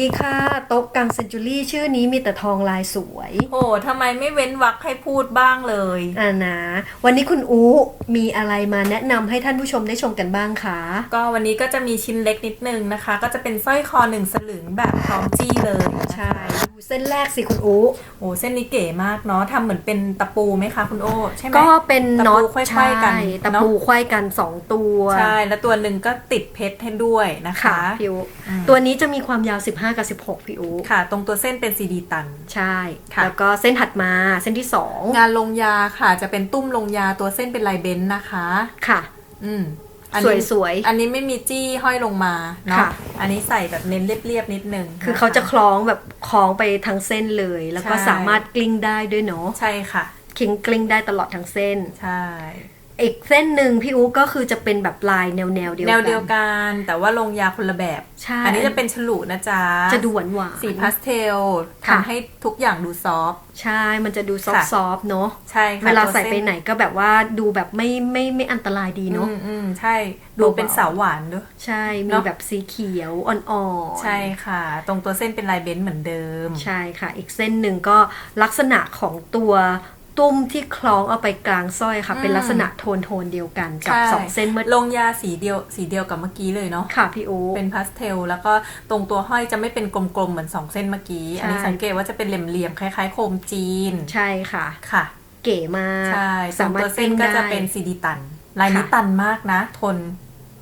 ดีค่ะโต๊ะกังเซนจูรี่ชื่อนี้มีแต่ทองลายสวย โอ้ทำไมไม่เว้นวรรคให้พูดบ้างเลยอ่านะ วันนี้คุณอูมีอะไรมาแนะนำให้ท่านผู้ชมได้ชมกันบ้างคะก็วันนี้ก็จะมีชิ้นเล็กนิดนึงนะคะ ก็จะเป็นสร้อยคอหนึ่งสลึงแบบพร้อมจี้เลยนะคะใช่ดูเส้นแรกสิคุณอูโอ้เส้นนี้เก๋มากเนาะทำเหมือนเป็นตะปูไหมคะคุณโอ้ใช่ไหมก็เป็นตะน็อปูตไขว้ใช่ๆกันตะเนาะปูไขว้กันสองตัวใช่แล้วตัวหนึ่งก็ติดเพชรให้ด้วยนะคะค่ะพี่อูอืมตัวนี้จะมีความยาว15กับ 16 พี่อูค่ะ ตรงตัวเส้นเป็นซีดีตัน ใช่ค่ะแล้วก็เส้นถัดมาเส้นที่งานลงยาค่ะ จะเป็นตุ้มลงยาตัวเส้นเป็นลายเบนซ์นะคะ2ค่ะ อืมอันสนี้วยสวยอันนี้ไม่มีจี้ห้อยลงมาเนาะค่ะอันนี้ใส่แบบเน้นเรียบๆนิดนึง คือนเขาจะคล้องแบบคล้องไปทั้งเส้นเลย แล้วก็ใช่สามารถกลิ้งได้ด้วยเนาะ ใช่ค่ะคิงกลิ้งได้ตลอดทั้งเส้น ใช่ อีกเส้นหนึ่งพี่อู๋ก็คือจะเป็นแบบลายแนวแนวๆเดียวแนกันวเดียวกัน แต่ว่าลงยาคนละแบบ ใช่ อันนี้จะเป็นฉลุนะจ๊ะ จะดูหวานหวานๆสีพาสเทลค่ะทำให้ทุกอย่างดูซอฟต์ใช่ มันจะดูซอฟค่ะซอฟเนาะใช่ค่ะเวลาตัวใส่ส้ไปไหนก็แบบว่าดูแบบไม่ไม่ไม่อันตรายดีเนาะอืมอืมใช่ ดูเป็นเบาๆสาวหวานด้วย ใช่ มีเนอะแบบสีเขียวอ่อนๆ ใช่ค่ะ ตรงตัวเส้นเป็นลายเบนซ์เหมือนเดิม ใช่ค่ะ อีกเส้นหนึ่งก็ลักษณะของตัว ตุ้มที่คล้องเอาไปกลางสร้อยค่ะอืมเป็นลักษณะโทนโทนๆเดียวกันกับใช่ สองเส้นเมื่อลงยาสีเดียวสีเดียวกับเมื่อกี้เลยเนาะ ค่ะพี่อู๋เป็นพาสเทลแล้วก็ตรงตัวห้อยจะไม่เป็นกลมๆ เหมือนสองเส้นเมื่อกี้ ใช่ อันนี้สังเกตว่าจะเป็นเหลี่ยมๆ คล้ายๆ โคมจีน ใช่ค่ะ ค่ะ เก๋มากใช่ตรสางมารตัถวเส้นก็จะเป็นกลิ้งได้ซีดีตัน ลายนี้ค่ะตันมากนะ ทน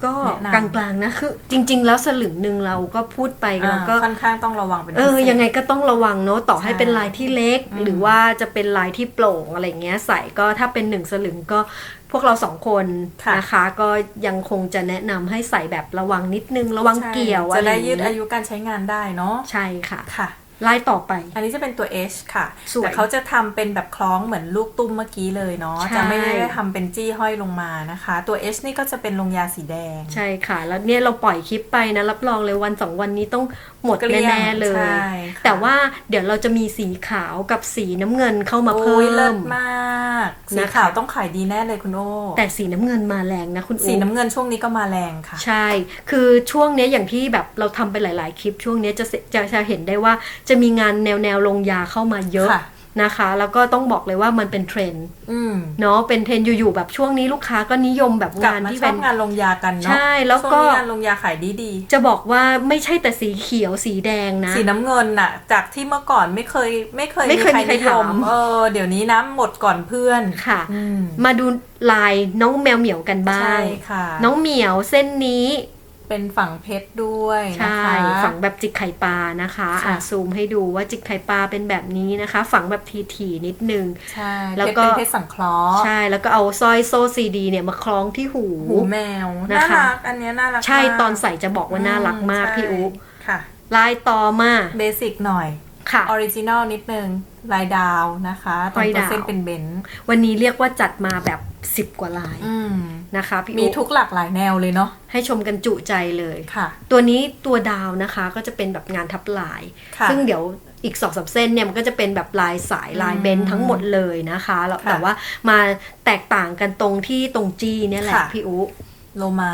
ก็แนะกนำลางๆนะคือจริง ๆ แล้วสลึงหนึ่งเราก็พูดไปเราก็อ่าค่อนข้างต้องระวังเป็นเออพิศษยังไงก็ต้องระวังเนาะต่อให้ใช่เป็นลายที่เล็กอืมหรือว่าจะเป็นลายที่โปร่งอะไรเงี้ยใส่ก็ถ้าเป็นหนึ่งสลึงก็พวกเราสองคนนะคะก็ยังคงจะแนะนำให้ใส่แบบระวังนิดนึงระวังใช่เกี่ยวจะอะไรได้อย่างยืดงี้อายุการใช้งานได้เนาะใช่ค่ะค่ะ ลายต่อไป อันนี้จะเป็นตัว H ค่ะสวยแต่เขาจะทำเป็นแบบคล้องเหมือนลูกตุ้มเมื่อกี้เลยเนาะใช่จะไม่ได้ทำเป็นจี้ห้อยลงมานะคะ ตัว H นี่ก็จะเป็นลงยาสีแดง ใช่ค่ะ แล้วเนี่ยเราปล่อยคลิปไปนะ รับรองเลยวันสองวันนี้ต้องหมดเกลี้ยงแน่ๆเลยใช่ค่ะแต่ว่าเดี๋ยวเราจะมีสีขาวกับสีน้ำเงินเข้ามาโอ้เพิ่ยเลิมศมาก สีนะคะขาวต้องขายดีแน่เลยคุณโอ้แต่สีน้ำเงินมาแรงนะคุณสีอุ๊น้ำเงินช่วงนี้ก็มาแรงค่ะ ใช่ คือช่วงเนี้ยอย่างที่แบบเราทำไปหลาย ๆ คลิปช่วงเนี้ยจะเสจะจะเห็นได้ว่าจะมีงานแนวแนวลงยาเข้ามาเยอะค่ะนะคะ แล้วก็ต้องบอกเลยว่ามันเป็นเทรนด์อืมเนาะเป็นเทรนด์อยู่ๆแบบช่วงนี้ลูกค้าก็นิยมแบบกลับงานมาที่ชอเป็บนงานลงยากันเนาะใช่แล้วก็ช่วงนี้งานลงยาขายดีดีจะบอกว่าไม่ใช่แต่สีเขียวสีแดงนะ สีน้ำเงินน่ะ จากที่เมื่อก่อนไม่เคยไม่เคยไม่เคยมีใครนิยมถามเออเดี๋ยวนี้นะหมดก่อนเพื่อนค่ะอืมมาดูลายน้องแมวเหมียวกันบ้าใช่งค่ะน้องเหมียวเส้นนี้ เป็นฝั่งเพชรด้วยนะใช่คะฝังแบบจิกไข่ปลานะคะค่ะอะซูมให้ดูว่าจิกไข่ปลาเป็นแบบนี้นะคะ ฝังแบบทีๆนิดนึงใช่แล้เพวชรก็เป็นเพชรสังเคราะห์ใช่แล้วก็เอาสร้อยโซ่ซีดี เนี่ยมาคล้องที่หูหูแมวนะน่าคะรักอันเนี้ยน่ารักใช่มากตอนใส่จะบอกว่าน่ารักมากใช่พี่อุ๊ค่ะ ลายต่อมาเบสิกหน่อยค่ะออริจินอลนิดนึงลายดาวนะคะตรลางยตัวดาวเส้นเป็นเบนซ์วันนี้เรียกว่าจัดมาแบบ 10 กว่าลายอืมนะคะพี่มีอุ๊ทุกหลากหลายแนวเลยเนาะให้ชมกันจุใจเลยค่ะ ตัวนี้ตัวดาวนะคะก็จะเป็นแบบงานทับลายค่ะซึ่งเดี๋ยวอีกสองสามเส้นเนี่ยมันก็จะเป็นแบบลายสายลายเบนอืมทั้งหมดเลยนะคะแล้วค่ะแต่ว่ามาแตกต่างกันตรงที่ตรงจี้เนี่ยแหละค่ะพี่อุ๊ โลมา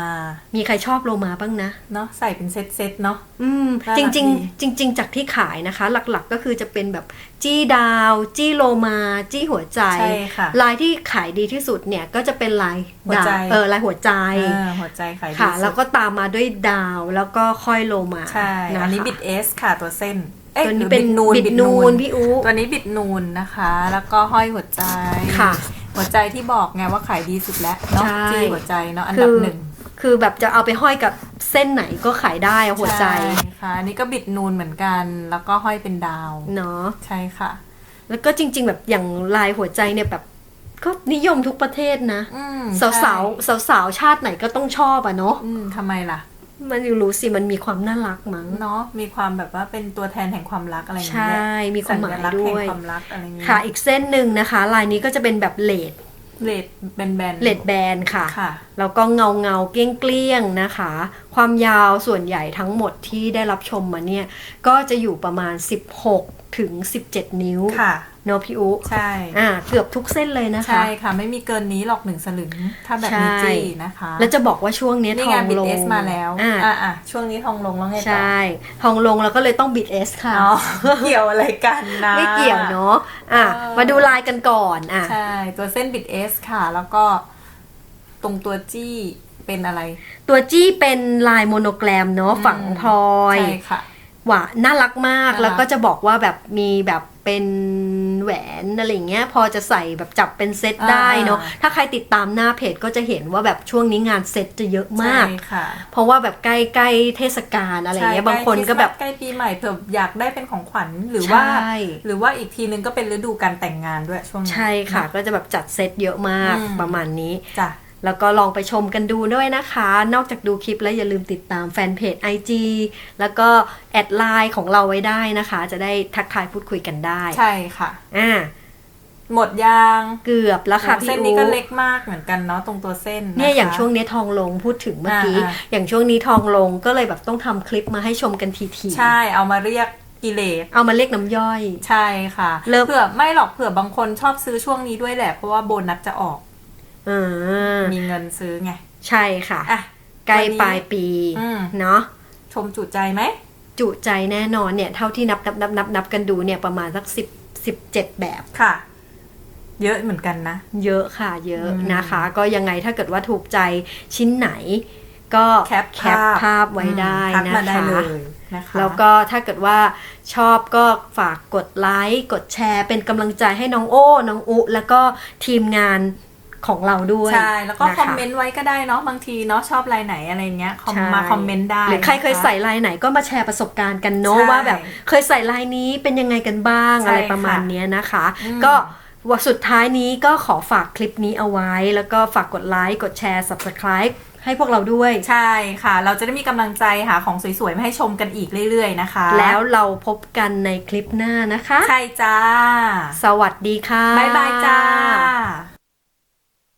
มีใครชอบโลมาบ้างนะ เนาะใส่เป็นเซตเซตๆเนาะอืมน่ารักจริงดีจริงๆจริง ๆ จากที่ขายนะคะ หลักๆก็คือจะเป็นแบบจี้ดาว จี้โลมา จี้หัวใจใช่ค่ะลายที่ขายดีที่สุดเนี่ยก็จะเป็นลายหัวใจดาวเออลายหัวใจอ่าหัวใจขายดีค่ะสุดแล้วก็ตามมาด้วยดาวแล้วก็ค่อยโลมาใช่ะคะอันนี้บิดเอสค่ะตัวเส้นเอ๊ะตัวหรืนี้อเป็นนูนบิดนูนพี่อุ๊ตัวนี้บิดนูนนะคะ แล้วก็ห้อยหัวใจค่ะ หัวใจที่บอกไงว่าขายดีสุดแล้วเนาะใช่จี้หัวใจเนาะอันคืดับอหนึ่งคือแบบจะเอาไปห้อยกับเส้นไหนก็ขายได้อะหัวใจช่ค่ะอันนี้ก็บิดนูนเหมือนกัน แล้วก็ห้อยเป็นดาวเนาะใช่ค่ะ แล้วก็จริง ๆ แบบอย่างลายหัวใจเนี่ยแบบก็นิยมทุกประเทศนะอืมสาวสาวสาวสาวๆชาติไหนก็ต้องชอบอะเนาะอืมทำไมล่ะ มันอยู่รู้สิมันมีความน่ารักมั้งเนาะมีความแบบว่าเป็นตัวแทนแห่งความรักอะไรอย่างใช่เงี้ยมีความหมายสัญลักษณ์ด้วยแห่งความรักอะไรอย่างเงี้ยค่ะ อีกเส้นหนึ่งนะคะ ลายนี้ก็จะเป็นแบบเลดเลดแบนๆเลดแบนค่ะค่ะแล้วก็เงาเงาๆเกลี้ยงเกลี้ยงๆนะคะ ความยาวส่วนใหญ่ทั้งหมดที่ได้รับชมมาเนี่ย ก็จะอยู่ประมาณ 16 ถึง 17 นิ้วค่ะ เนอะพี่อุใช่อ่าเกือบทุกเส้นเลยนะคะ ใช่ค่ะ ไม่มีเกินนี้หรอกหนึ่งสลึง ถ้าแบบมีใช่จี้นะคะ แล้วจะบอกว่าช่วงเนี้ยนี่ทไงองบิดลงเอสมาแล้วอ่าอะอะช่วงนี้ทองลงแล้วไงต่อใช่ทองลงแล้วก็เลยต้องบิดเอสค่ะอ๋อเกี่ยวอะไรกันนะไม่เกี่ยวเนาะอะเออมาดูลายกันก่อนอะใช่ตัวเส้นบิดเอสค่ะ แล้วก็ตรงตัวจี้เป็นอะไร ตัวจี้เป็นลายโมโนแกรมเนาะอืมฝังพลอยใช่ค่ะหว่าน่ารักมากน่ารักแล้วก็จะบอกว่าแบบมีแบบเป็น แหวนอะไรอย่างเงี้ยพอจะใส่แบบจับเป็นเซตได้เนาะถ้าใครติดตามหน้าเพจก็จะเห็นว่าแบบช่วงนี้งานเซตจะเยอะมากใช่ค่ะเพราะว่าแบบใกล้ใกล้ๆเทศกาลอะไรเงี้ยใช่บางคนก็แบบใกล้ปีใหม่เผื่ออยากได้เป็นของขวัญหรือว่าใช่หรือว่าอีกทีนึงก็เป็นฤดูการแต่งงานด้วยช่วงนี้ใช่ค่ะ ก็จะแบบจัดเซตเยอะมากอืมประมาณนี้จ้ะ แล้วก็ลองไปชมกันดูด้วยนะคะ นอกจากดูคลิปแล้วอย่าลืมติดตามแฟนเพจ IG แล้วก็แอดไลน์ของเราไว้ได้นะคะ จะได้ทักทายพูดคุยกันได้ใช่ค่ะอ่าหมดยางเกือบแล้วค่ะโอ้พี่เส้นอูนี้ก็เล็กมากเหมือนกันเนาะตรงตัวเส้นนะคะเนี่ยอย่างช่วงนี้ทองลงพูดถึงเมื่อกี้อ่าอย่างช่วงนี้ทองลงก็เลยแบบต้องทำคลิปมาให้ชมกันทีๆใช่เอามาเรียกกิเลสเอามาเรียกน้ำย่อย ใช่ค่ะเริ่มเผื่อไม่หรอกเผื่อบางคนชอบซื้อช่วงนี้ด้วยแหละเพราะว่าโบนัสจะออกอ่า มีเงินซื้อไง ใช่ค่ะอะใกล้วันนี้ปลายปีอืมเนาะชมจุใจไหม จุใจแน่นอนเนี่ย เท่าที่นับนับนับนับนับกันดูเนี่ยประมาณสักสิบสิบเจ็ดแบบค่ะ เยอะเหมือนกันนะ เยอะค่ะ เยอะอืมนะคะ ก็ยังไงถ้าเกิดว่าถูกใจชิ้นไหน ก็แคปแคปภาพไว้ได้ทักนะมาได้คะเลยนะคะแล้วก็ถ้าเกิดว่าชอบก็ฝากกดไลค์กดแชร์ เป็นกำลังใจให้น้องโอ้ น้องอุ แล้วก็ทีมงาน ของเราด้วยใช่ แล้วก็ะะคอมเมนต์ไว้ก็ได้เนาะบางทีเนาะชอบลายไหนอะไรเงี้ยคอมใช่มาคอมเมนต์ได้หรือใครเคยนะะใส่ลายไหนก็มาแชร์ประสบการณ์กันเนาะใช่ว่าแบบเคยใส่ลายนี้เป็นยังไงกันบ้างใช่อะไรประมาณค่ะเนี้ยนะคะอืมก็วันสุดท้ายนี้ก็ขอฝากคลิปนี้เอาไว้ แล้วก็ฝากกดไลค์กดแชร์ subscribe ให้พวกเราด้วย ใช่ค่ะ เราจะได้มีกำลังใจหาของสวยๆ มาให้ชมกันอีกเรื่อยๆนะคะ แล้วเราพบกันในคลิปหน้านะคะ ใช่จ้า สวัสดีค่ะ บ๊ายบายจ้า